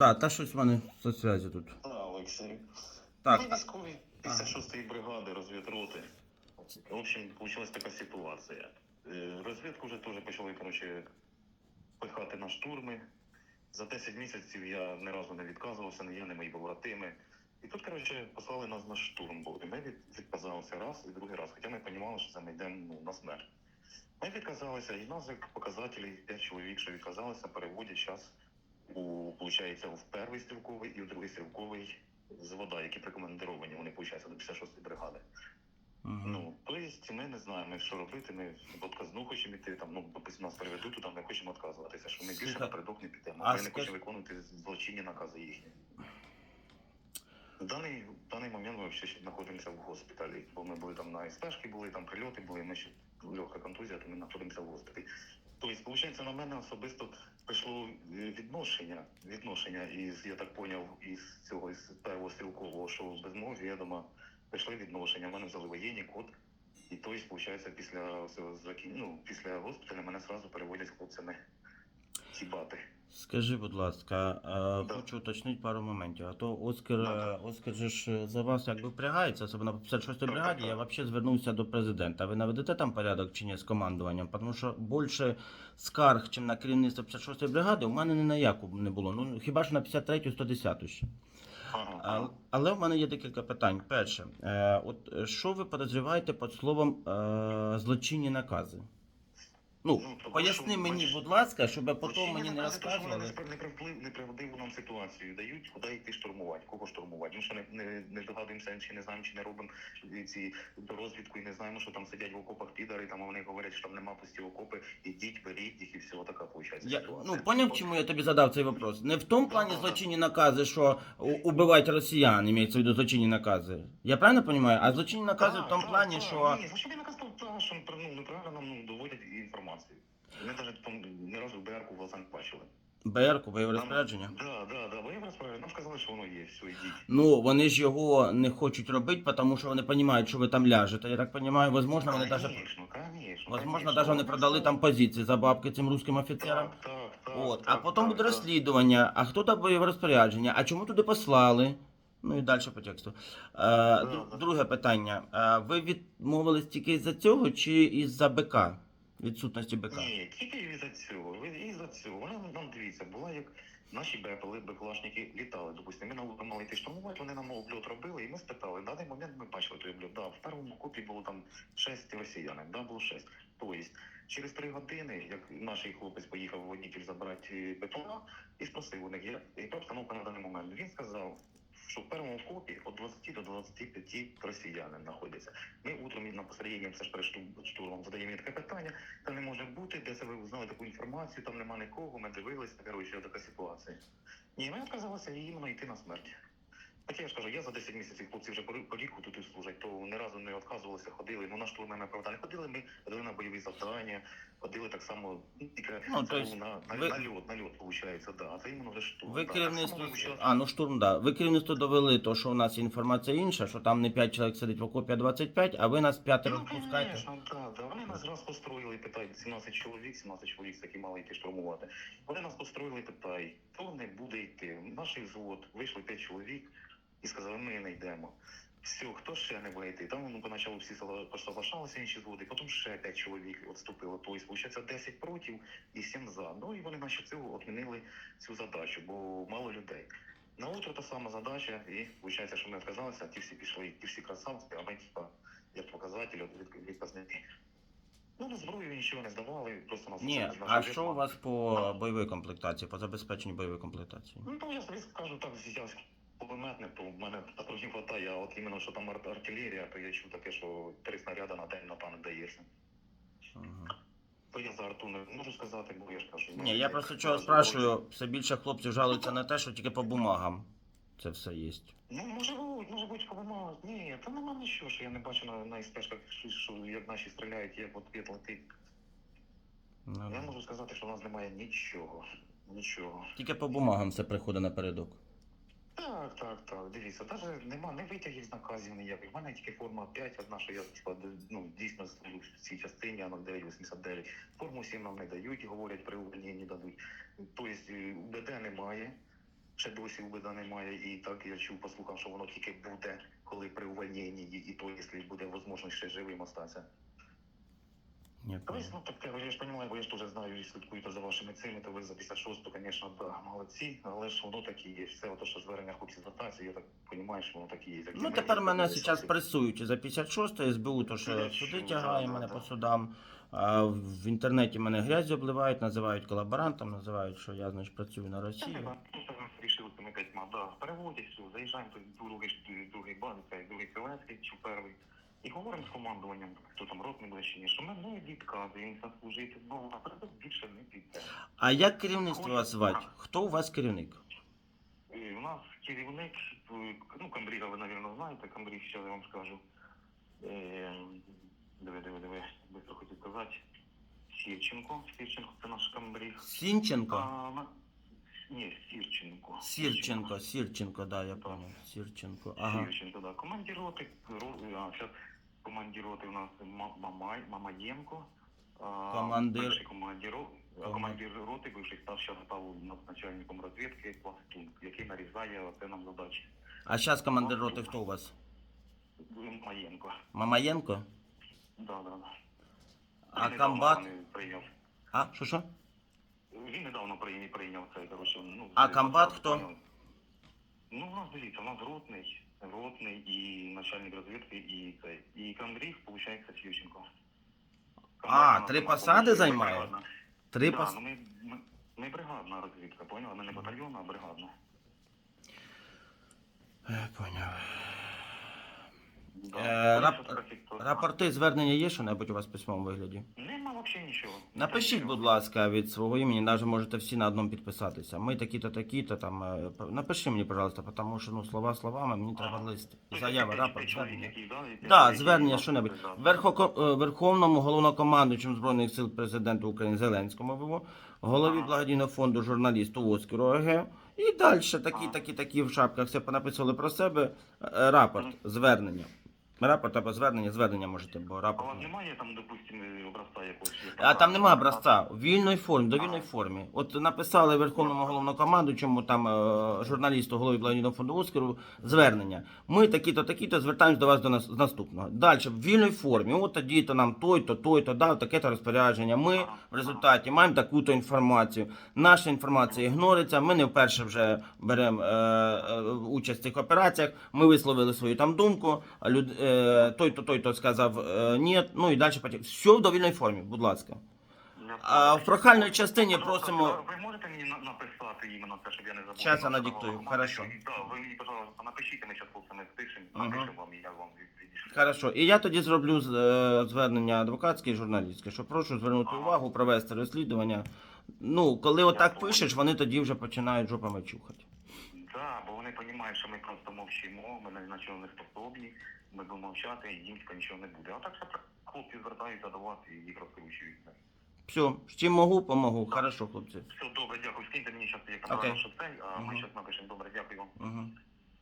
Так, та щось в мене за зв'язі тут. Да, Олексій. Так, Ми військові 56-ї бригади розвідроти. В общем, получилась така ситуація. Е, Розвідку вже теж почали, коротше, пихати на штурми. За 10 місяців я ні разу не відказувався, не я, не мої побратими. І тут, коротше, послали нас на штурм. Бо ми від, відказалися раз і другий раз, хоча ми розуміли, що це ми йдемо ну, на смерть. Ми відказалися, і нас як показателі 5 чоловік, що відказалися, переводять час у, получається, в перший стрілковий і в другий стрілковий з вода, які прикомандировані, вони получаються до 56-ї бригади. Угу. Ну, тобто ми не знаємо, що робити. Ми в отказну хочемо йти, там, ну, допустим, нас переведуть, туди ми хочемо відказуватися, що ми більше напередок не підемо. а Ми не хочемо виконувати злочинні накази їхні. В даний, в даний момент ми ще знаходимося в госпіталі, бо ми були там на СПшки, були там прильоти, були ми ще легка контузія, то ми знаходимося в госпіталі. Тобто, виходить, на мене особисто прийшло е, відношення, відношення із, я так поняв, із цього із первого стрілкового, що без мого відома прийшли відношення. в Мене взяли воєнний код. І тобто, виходить, після ну, після госпіталя мене одразу переводять хлопцями хібати. Скажи, будь ласка, е, Да. хочу уточнити пару моментів. А то Оскар, Да. е, Оскар же ж за вас якби впрягається, особливо по 56-й Так, бригаді. Я взагалі звернувся до президента. Ви наведете там порядок чи ні з командуванням? Тому що більше скарг, чим на керівництво 56-ї бригади, у мене ні на яку не було. Ну хіба ж на 53-ю, 110-ту ще. Ага, але в мене є декілька питань. Перше, е, от е, що ви подозріваєте під словом е, злочинні накази? Ну, Ну, тому поясни що, мені, будь ласка, щоб потім мені не розказували. неправдиву нам ситуацію дають, куди йти штурмувати, кого штурмувати. Ми що не, не, не догадуємося, чи не знаємо, чи не робимо ці розвідку і не знаємо, що там сидять в окопах підари, там а вони говорять, що там нема пусті окопи, ідіть, беріть їх і все, така виходить Я, ситуація. ну, поняв, чому я тобі задав цей вопрос? Не в тому плані злочинні накази, що у- убивати росіян, імеється в виду злочинні накази. Я правильно розумію? А злочинні накази в тому плані, що. Ні, злочинний наказ та, що ну, неправильно нам ну, доводять інформацію. Ми навіть там ні разу БРку в глаза не бачили. БР-ку, бойове розпорядження. Да, да, да, бойове розпорядження. Нам сказали, що воно є, все, йдіть. Ну, вони ж його не хочуть робити, тому що вони розуміють, що ви там ляжете. Я так розумію, возможно, вони даже. Конечно, конечно. Возможно, даже вони продали там позиції за бабки цим русським офіцерам. Так, так, так. От, так, а потім так, буде так. розслідування, а хто там бойове розпорядження, а чому туди послали? Ну і далі по тексту. Е, друге питання. Е, ви відмовились тільки із-за цього чи із-за БК? Відсутності БК? Ні, тільки із-за цього. ви- Із-за цього. Вона нам дивіться, була як наші БПЛи, БКЛАшники літали. Допустимо, ми мали йти штурмувати, вони нам обльот робили, і ми спитали. На даний момент ми бачили той обльот. Да, в першому копі було там 6 росіян, да, було 6. Тобто, через 3 години, як наш хлопець поїхав водитель забрати БПЛА, і спросив у них, як- яка обстановка на даний момент. Він сказав, що в першому копі от 20 до 25 росіянин знаходяться. Ми утром на построєнні все ж перед штурмом задаємо таке питання, та не може бути, де ви узнали таку інформацію, там нема нікого, ми дивилися, коротше, така ситуація. Ні, ми відказалися іменно йти на смерть. Так я ж кажу, я за 10 місяців хлопці вже по ріку тут і служать, то ні разу не відказувалися, ходили. Ну на штурми ми правда не ходили. Ми ходили на бойові завдання, ходили так само ну, тільки Ну, то есть на, на, ви- на льот, на льот, виходить, да. А це іменно вже штурм. Ви да. керівництво. А, ну штурм, да. Ви керівництво довели то, що у нас інформація інша, що там не 5 чоловік сидить в окопі, а 25, а ви нас п'ятеро Ну, впускаєте. конечно, да, да. Вони нас раз построїли, питають 17 чоловік, 17 чоловік такі мали йти штурмувати. Вони нас построїли, питають, хто не буде йти. Наш взвод, вийшло 5 чоловік і сказали, ми не йдемо. Все, хто ще не буде йти? Там ну, поначалу всі соглашалися інші зводи, потім ще 5 чоловік відступило. Тобто, виходить, 10 проти і 7 за. Ну і вони наче цього відмінили цю задачу, бо мало людей. На утро та сама задача, і виходить, що ми відказалися, а ті всі пішли, ті всі красавці, а ми типа як показатель, відказники. Ну, на зброю нічого не здавали, просто нас Ні, а що у вас по бойовій комплектації, по забезпеченню бойової комплектації? Ну, я собі скажу так, зараз кулеметник, то в мене патронів не хватає, а от іменно, що там ар- артилерія, то я чув таке, що три снаряди на день напевно дається. Ага. То я за арту не можу сказати, бо я ж кажу. Ні, я просто чого спрашиваю, все більше хлопців жалуються на те, що тільки по бумагам це все є. Ну, може бути, може бути повинно. Ні, та нема нічого, що я не бачу на, на істежках, що, як наші стріляють, як от летить. Ну, Я можу сказати, що в нас немає нічого. Нічого. Тільки по бумагам все приходить напередок. Так, так, так. Дивіться, навіть нема не витягів з наказів ніяких. У мене тільки форма 5, одна, що я ну, дійсно в цій частині, а 0989. Форму 7 нам не дають, говорять, при увольненні дадуть. Тобто е, УБД немає. ще досі УБДа немає, і так я чув, послухав, що воно тільки буде, коли при увольненні, і то, якщо буде можливість ще живим остатися. Тобто, понял. ну так я ж розумію, бо я ж теж знаю і слідкую то за вашими цими, то ви за 56-ту, звісно, да, молодці, але ж воно так і є. Все ото, що звернення хлопці звертаються, я так розумію, що воно так і є. Як Ну ми, тепер мене зараз пресують за 56 СБУ, то що Я суди чув, тягає да, мене да, по судам. А в інтернеті мене грязю обливають, називають колаборантом, називають, що я значить працюю на Росію. Рішили замикати да, переводять, все, заїжджаємо тут другий, другий бан, цей другий Зеленський, чи перший. І говоримо з командуванням, хто там рот не буде чи ні, що ми не відказуємося служити, ну, а більше не піде. А як керівництво вас звати? Хто у вас керівник? І у нас керівник, е, ну, Камбріга, ви, мабуть, знаєте, Камбріг, що я вам скажу. Е, Диви, диви, диви, быстро хотів сказати. Сірченко, Сірченко, це наш Камбріг. Сінченко? А, ні, Сірченко. Сірченко, Сірченко, да, я понял. Сірченко. Ага. Сірченко, да. Команді роти, ро- а, зараз команді роти у нас Ма- Мамай, Мамаєнко. А, Командир- командир, ро- а, Коман- командир роти, бивший став, зараз став у нас начальником розвідки Пластун, який нарізає оце нам задачі. А зараз командир роти хто у вас? Мамаєнко. Мамаєнко? Да, да, да. А недавно комбат? Прийняв. А, що що? Він недавно прийняв, прийняв це, коротше, ну... А комбат хто? Ну, у нас, дивіться, у нас ротний, ротний і начальник розвідки, і цей. І Камдріг, виходить, Сівченко. А, три посади займає? Три да, пос... ну ми, ми, ми бригадна розвідка, поняла? Ми не батальйонна, а бригадна. Я поняв. Е, рап- Рапорти звернення є що-небудь у вас в письмовому вигляді? Нема взагалі нічого. Напишіть, будь ласка, від свого імені, навіть можете всі на одному підписатися. Ми такі-то, такі-то там. е, п- Напиши мені, пожалуйста, тому що ну слова словами, мені треба лист. Заява, рапорт, звернення. Да, звернення що-небудь. Верхоко- е, Верховному головнокомандуючому Збройних сил президенту України Зеленському ВВО, голові благодійного фонду журналісту Оскару ОГ. І далі такі, такі, такі в шапках все понаписали про себе. Е, Рапорт, звернення. Рапорт або звернення, звернення можете, бо рапорт. ні. немає там, допустимо, образця якогось? А там нема образця, в вільної формі, до вільної формі. От написали Верховному головнокомандуючому, там е, журналісту голові благодійного фонду Оскару звернення. Ми такі-то, такі-то звертаємось до вас до нас з наступного. Далі в вільній формі. От тоді то нам той-то, той-то дав таке-то розпорядження. Ми в результаті маємо таку-то інформацію. Наша інформація ігнориться. Ми не вперше вже беремо е, е, участь в цих операціях. Ми висловили свою там думку. Люд, той-то, той-то сказав е, ні. Ну і далі потім. Все в довільній формі, будь ласка. А в прохальній частині просимо. Ви можете мені написати іменно це, щоб я не забув? Щас я надиктую, хорошо. Да, ви мені, пожалуйста, напишіть, ми зараз хлопцями спишемо, напишемо вам, і я вам від- відішлю. Хорошо, і я тоді зроблю е, звернення адвокатське і журналістське, що прошу звернути увагу, провести розслідування. Ну, коли отак пишеш, вони тоді вже починають жопами чухати. Вони розуміють, що ми просто мовчимо, ми на чого не способні, ми будемо мовчати, і їм нічого не буде. А так що хлопці звертаються до вас і їх розкручують. Все, з чим можу, помогу. Хорошо, хлопці. Все, добре, дякую. Скиньте мені зараз, як okay. що це, а ми зараз напишемо. Добре, дякую вам. Угу.